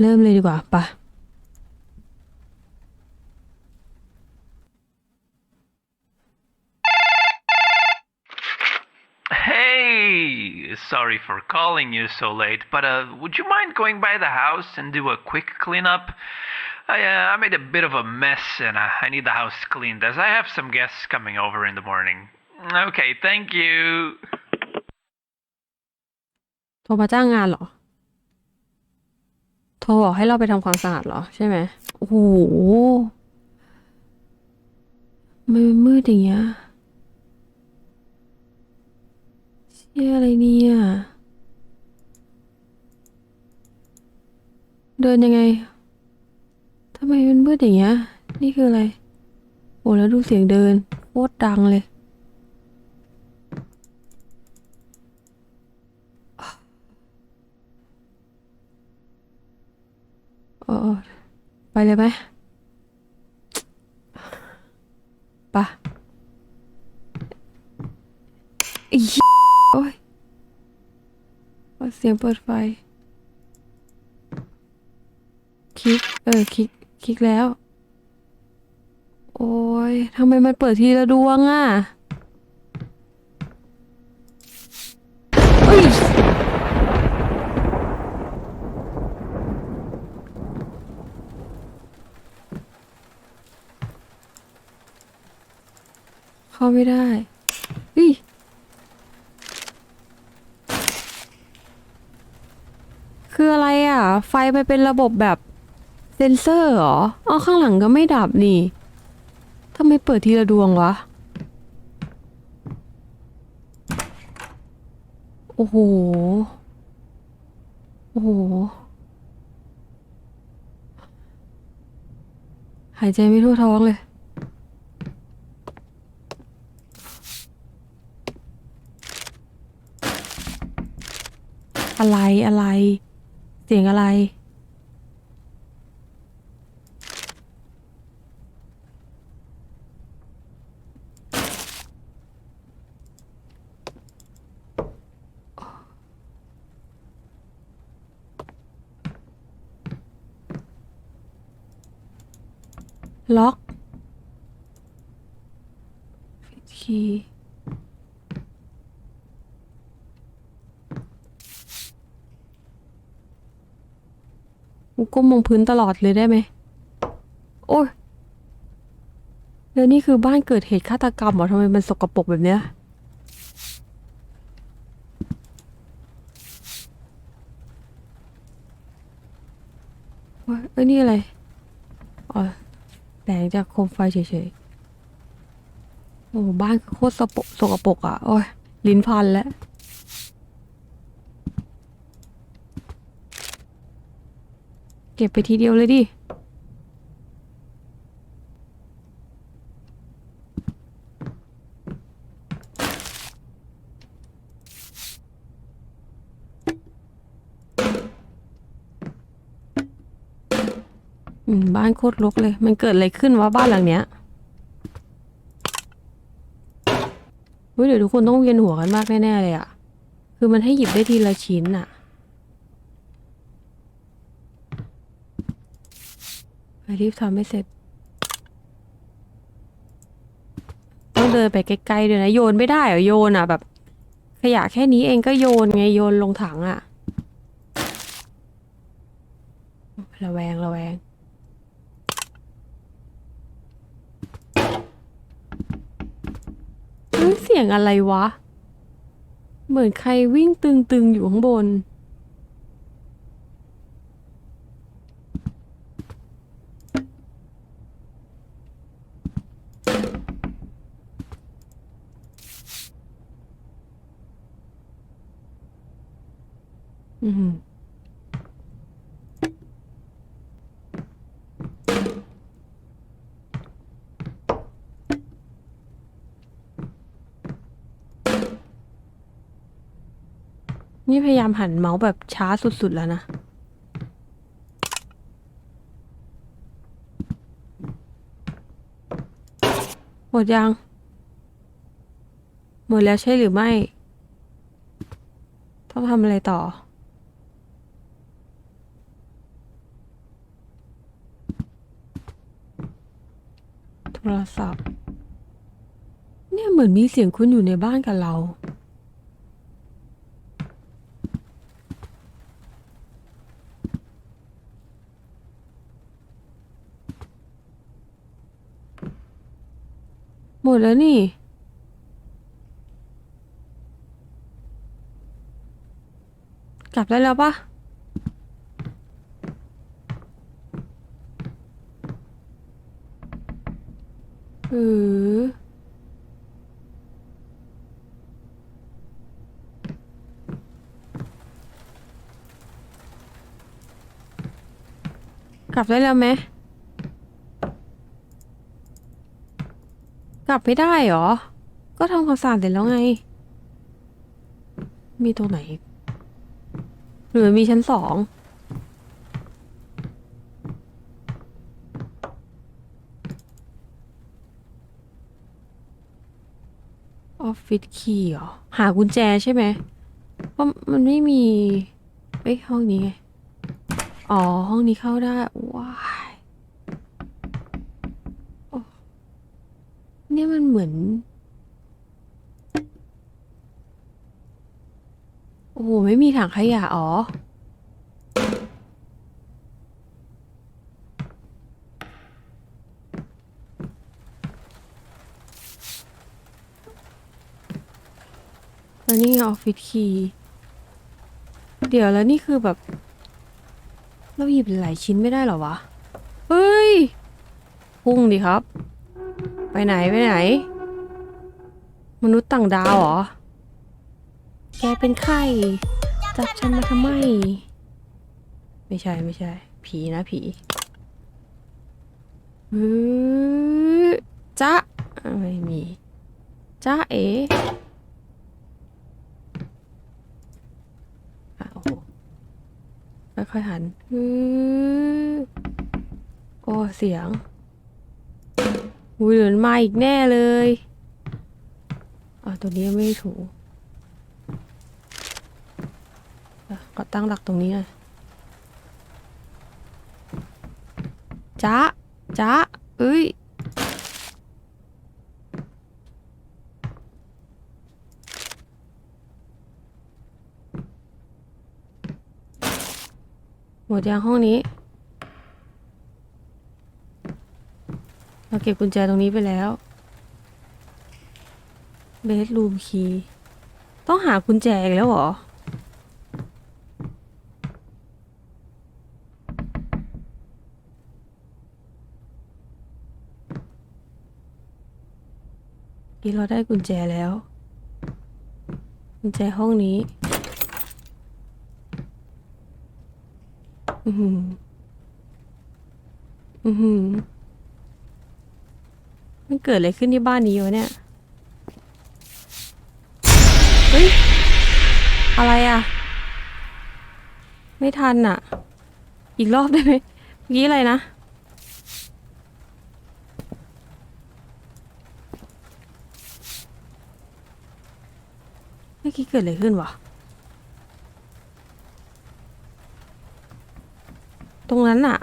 เริ่มเลยดีกว่าปะ Hey, sorry for calling you so late, but uh, would you mind going by the house and do a quick cleanup? I, uh, I made a bit of a mess and uh, I need the house cleaned as I have some guests coming over in the morning. Okay, thank you. โทรมาจ้างงานเหรอ โทรบอกให้เราไปทำความสะอาดเหรอใช่ไหมโอ้โหมันเป็นมืดอย่างเงี้ยเชี่ยอะไรเนี่ย เดินยังไงทำไมมันมืดอย่างเงี้ยนี่คืออะไร โอ้แล้วดูเสียงเดินโคตรดังเลย เออไปเลยไหมปะอีโอ้ยเสียงเปิดไฟ คลิก เออ คลิก คลิกแล้ว โอ้ยทำไมมันเปิดทีละดวงอะเอ้ย เข้า ไม่ได้เฮ้ยคืออะไรอะ ไฟมันเป็นระบบแบบเซนเซอร์เหรออ๋อข้างหลังก็ไม่ดับนี่ทำไมเปิดทีละดวงวะ โอ้โห โอ้โห หายใจไม่ทั่วท้องเลย อะไรอะไร เสียงอะไร ล็อกคีย์ ก้มมองพื้นตลอดเลยได้ไหม โอ้ยแล้วนี่คือบ้านเกิดเหตุฆาตกรรมเหรอทำไมมันสกปรกแบบเนี้ยโอ้ยเอ้ยนี่อะไร อ๋อแสงจากโคมไฟเฉยๆ โอ้บ้านคือโคตรสกปรกสกปรกอะ โอ้ย ลิ้นพันแล้ว ก็บไปทีเดียวเลยดิอืมบ้านโคตรรกเลย มันเกิดอะไรขึ้นวะบ้านหลังเนี้ยเฮ้ยเดี๋ยวทุกคนต้องเวียนหัวกันมากแน่ๆเลยอะคือมันให้หยิบได้ทีละชิ้นอะไป รีบทำให้เสร็จ ต้องเดินไปใกล้ๆด้วยนะ โยนไม่ได้เหรอโยนอะแบบ ขยะแค่นี้เองก็โยนไงโยนลงถังอะระแวงระแวงเฮ้ยเสียงอะไรวะ เหมือนใครวิ่งตึงๆอยู่ข้างบน นี่พยายามหันเมาส์แบบช้าสุดๆแล้วนะ หมดยัง หมดแล้วใช่หรือไม่ ต้องทำอะไรต่อ โทรศัพท์ เนี่ยเหมือนมีเสียงคุณอยู่ในบ้านกับเรา มดแล้วนี่ กลับได้แล้วปะเออกลับได้แล้วไหม กลับไม่ได้เหรอ ก็ทำความสะอาดเสร็จแล้วไง มีตรงไหน หรือมีชั้นสอง ออฟฟิศคีย์เหรอ หากุญแจใช่ไหม เพราะมันไม่มี เอ้ยห้องนี้ไง อ๋อ ห้องนี้เข้าได้ ว้ายโอ้ เนี่ยมันเหมือน โอ้โห ไม่มีถังขยะอ๋อ แล้วนี่ออฟฟิศคีย์ เดี๋ยวแล้วนี่คือแบบ เราหยิบหลายชิ้นไม่ได้หรอวะ เฮ้ย พุ่งดิครับ ไปไหนไปไหน มนุษย์ต่างดาวเหรอ แกเป็นใครจับฉันมาทำไม ไม่ใช่ไม่ใช่ ผีนะผีฮ้ยจ๊ะไม่มีจ๊ะเอ๋อ่ค่อยๆหันโอ้ เสียง อุ้ยเดินมาอีกแน่เลยอะตัวนี้ไม่ถูอะก็ตั้งหลักตรงนี้น่อยจ๊ะจ๊ะเอ้ยหมดยังห้องนี้ เราเก็บกุญแจตรงนี้ไปแล้วเบสรูมคีย์ต้องหากุญแจอีกแล้วเหรอ กี้เราได้กุญแจแล้ว กุญแจห้องนี้ อือหือ อือหือ มันเกิดอะไรขึ้นที่บ้านนี้วะเนี่ย เฮ้ย อะไรอะ ไม่ทันอะ อีกรอบได้ไหมเมื่อกี้อะไรนะ เมื่อกี้เกิดอะไรขึ้นวะ ตรงนั้นอะ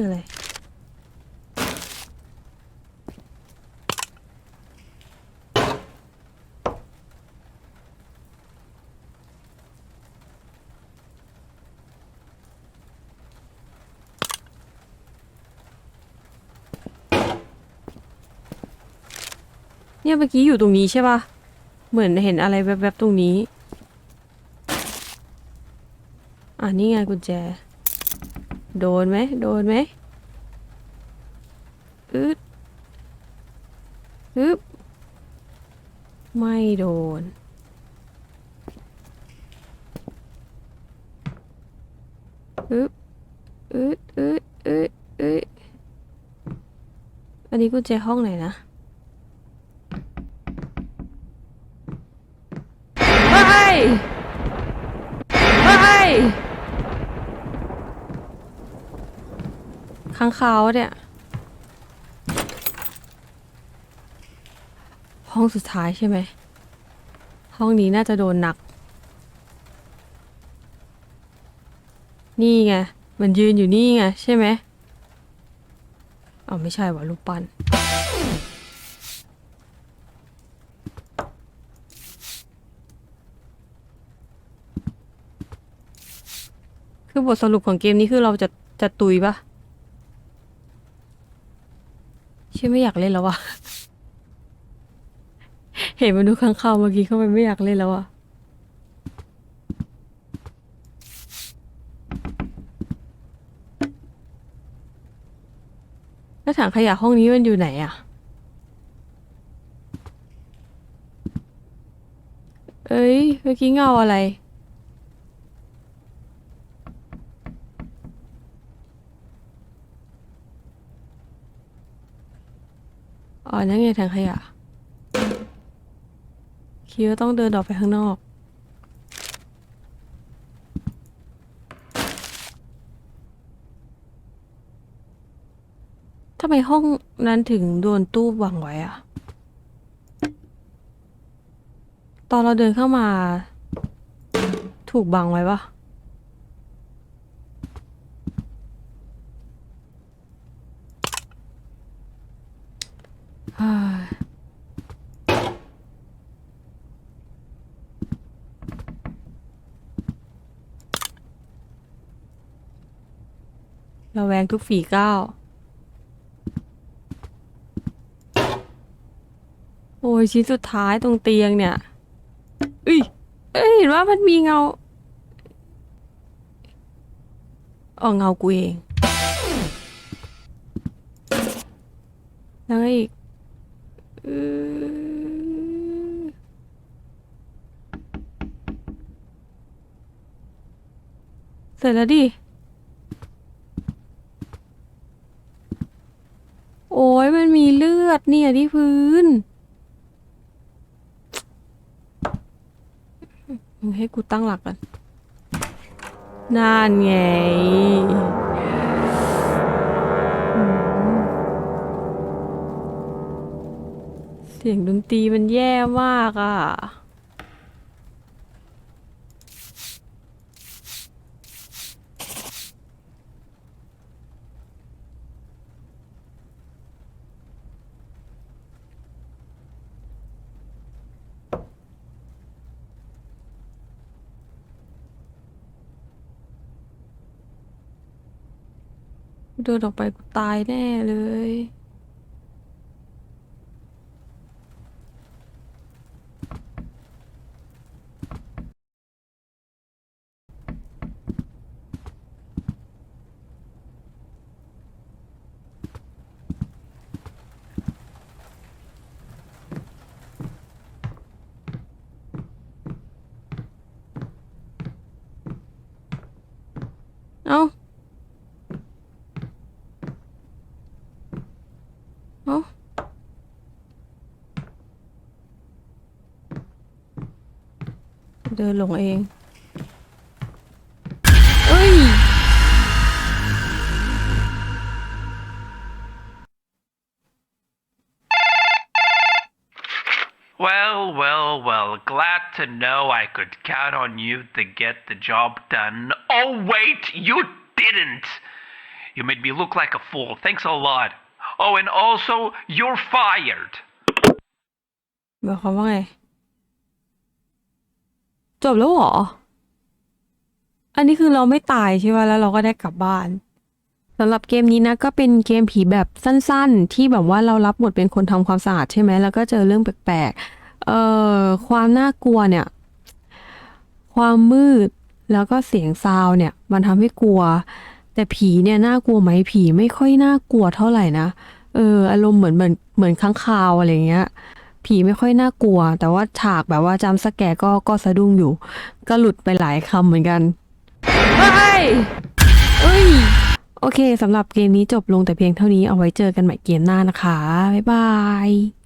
คืออะไร เนี่ยเมื่อกี้อยู่ตรงนี้ใช่ปะเหมือนเห็นอะไรแวบๆตรงนี้ อ่านี่ไงกุญแจ โดนไหมโดนไหมอึดอึบไม่โดน อึบอึดอึดอึดอึดอันนี้กุญแจห้องไหนนะ เฮ้ย เฮ้ย ข้าง เขาเนี่ยห้องสุดท้ายใช่ไหม ห้องนี้น่าจะโดนหนัก นี่ไง มันยืนอยู่นี่ไง ใช่ไหมอ๋อไม่ใช่ว่ะรูปปั้นคือบทสรุปของเกมนี้คือเราจะจะตุยปะ ชื่อไม่อยากเล่นแล้ววะเห็นมันดูข้างเข้าเมื่อกี้เข้าไปไม่อยากเล่นแล้วอะแล้วถังขยะห้องนี้มันอยู่ไหนอะเอ้ย เมื่อกี้เงาอะไร อ๋อนั่นไงถังขยะ คิดว่าต้องเดินออกไปข้างนอกทำไมห้องนั้นถึงโดนตู้วางไว้อะตอนเราเดินเข้ามา ถูกบังไว้ปะเฮ้ยเราแวงทุกฝีก้าวโอ้ยชิ้นสุดท้ายตรงเตียงเนี่ยอุ้ยเอ้ยเห็นว่ามันมีเงาอ๋อเงากูเอง แล้วไงอีกเสร็จแล้วดิ โอ้ยมันมีเลือ ดเนี่ยที่พื้น มึงให้กูตั้งหลักก่อนนั่นไง เสียงดนตรีมันแย่มากอะ ดินออกไปกูตายแน่เลย เอ้า เดินหลงเอง เอ้ย Well, well, well. Glad to know I could count on you to get the job done. Oh, wait, you didn't! You made me look like a fool. Thanks a lot. Oh, and also, you're fired. หมายความว่าไง จบแล้วหรอ อันนี้คือเราไม่ตายใช่ไหมแล้วเราก็ได้กลับบ้านสำหรับเกมนี้นะก็เป็นเกมผีแบบสั้นๆ ที่แบบว่าเรารับบทเป็นคนทำความสะอาดใช่ไหมแล้วก็เจอเรื่องแปลกๆ เอ่อความน่ากลัวเนี่ย ความมืดแล้วก็เสียงซาวเนี่ย มันทำให้กลัว แต่ผีเนี่ยน่ากลัวไหมผีไม่ค่อยน่ากลัวเท่าไหร่นะเอออารมณ์เหมือนเหมือนเหมือนค้างคาวอะไรเงี้ย ผีไม่ค่อยน่ากลัว แต่ว่าฉากแบบว่าจำสแกร์ก็ก็สะดุ้งอยู่ ก็หลุดไปหลายคำเหมือนกันเฮ้ยเอ้ย โอเคสำหรับเกมนี้จบลงแต่เพียงเท่านี้เอาไว้เจอกันใหม่เกมหน้านะคะ บ๊ายบาย